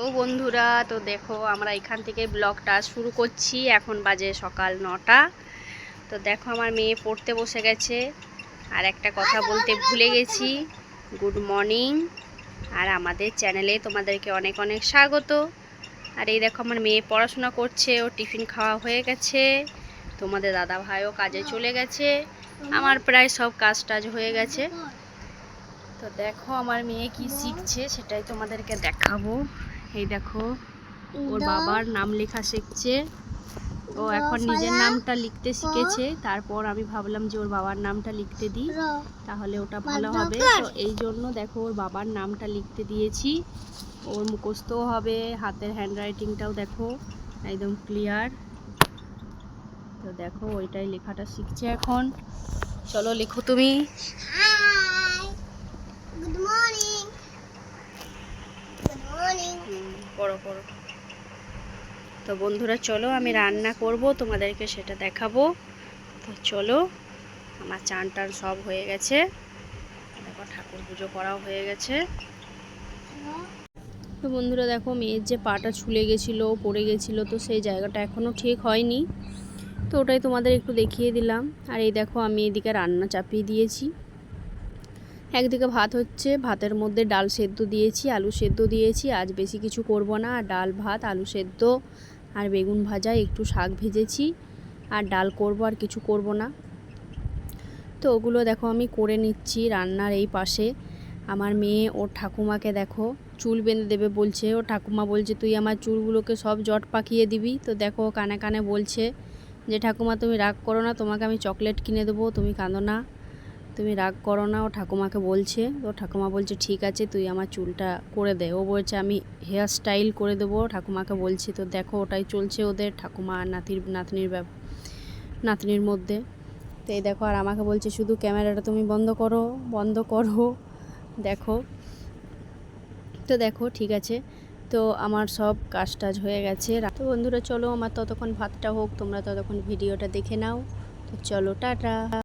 তো বন্ধুরা, তো দেখো আমরা এখান থেকে ব্লগটা শুরু করছি। এখন বাজে সকাল নটা। তো দেখো আমার মেয়ে পড়তে বসে গেছে। আর একটা কথা বলতে ভুলে গেছি। Good morning. আর আমাদের চ্যানেলে তোমাদেরকে অনেক অনেক স্বাগত। আর এই দেখো আমার মেয়ে পড়াশোনা করছে, ও টিফিন খাওয়া হয়ে গেছে। তোমাদের দাদা ভাইও কাজে চলে গেছে। আমার প্রায় সব কাজ টাজ হয়ে গেছে। তো দেখো আমার মেয়ে কি শিখছে, সেটাই তোমাদেরকে দেখাবো। এই দেখো ওর বাবার নাম লেখা শিখছে। ও এখন নিজের নামটা লিখতে শিখেছে। তারপর আমি ভাবলাম যে ওর বাবার নামটা লিখতে দিই। তাহলে ওটা ভালো হবে। তো এই জন্য দেখো ওর বাবার নামটা লিখতে দিয়েছি। ওর মুখস্থও হবে হাতের হ্যান্ডরাইটিংটাও দেখো একদম ক্লিয়ার তো দেখো ওইটাই লেখাটা শিখছে এখন। চলো লেখো তুমি। পড়ো পড়ো তো বন্ধুরা, চলো আমি রান্না করব, তোমাদেরকে সেটা দেখাবো। তো চলো, আমার চান টান সব হয়ে গেছে। দেখো, ঠাকুর পুজো করাও হয়ে গেছে। তো বন্ধুরা, দেখো, মেয়ের যে পাটা ছুলে গেছিল, পড়ে গেছিল, তো সেই জায়গাটা এখনও ঠিক হয়নি। তো ওটাই তোমাদের একটু দেখিয়ে দিলাম। আর এই দেখো, আমি এদিকে রান্না চাপিয়ে দিয়েছি। একদিকে ভাত হচ্ছে, ভাতের মধ্যে ডাল সেদ্ধ দিয়েছি, আলু সেদ্ধ দিয়েছি, আজ বেশি কিছু করব না। ডাল, ভাত, আলু সেদ্ধ আর বেগুন ভাজা, একটু শাক ভেজেছি, আর ডাল করব, আর কিছু করব না। তো ওগুলো দেখো আমি করে নিচ্ছি রান্নার এই পাশে। আমার মেয়ে ওর ঠাকুমাকে দেখো, চুল বেঁধে দেবে বলছে। ও ঠাকুমা বলছে, তুই আমার চুলগুলোকে সব জট পাকিয়ে দিবি। তো দেখো কানে কানে বলছে যে, ঠাকুমা, তুমি রাগ করো না, তোমাকে আমি চকলেট কিনে দেবো, তুমি কাঁদো না। তুমি রাগ করো না, ও ঠাকুমাকে বলছে। ও ঠাকুমা বলছে, ঠিক আছে, তুই আমার চুলটা করে দে। ও বলছে, আমি হেয়ার স্টাইল করে দেবো। ঠাকুমাকে বলছি, তো দেখো, ওটাই চলছে ওদের, ঠাকুমা আর নাতির, নাতনির নাতনির মধ্যে। তো এই দেখো, আর আমাকে বলছে, শুধু ক্যামেরাটা তুমি বন্ধ করো বন্ধ করো, দেখো। তো দেখো, ঠিক আছে। তো আমার সব কাজ টাজ হয়ে গেছে। তো বন্ধুরা, চলো আমার ততক্ষণ ভাতটা হোক, তোমরা ততক্ষণ ভিডিওটা দেখে নাও। তো চলো, টাটা।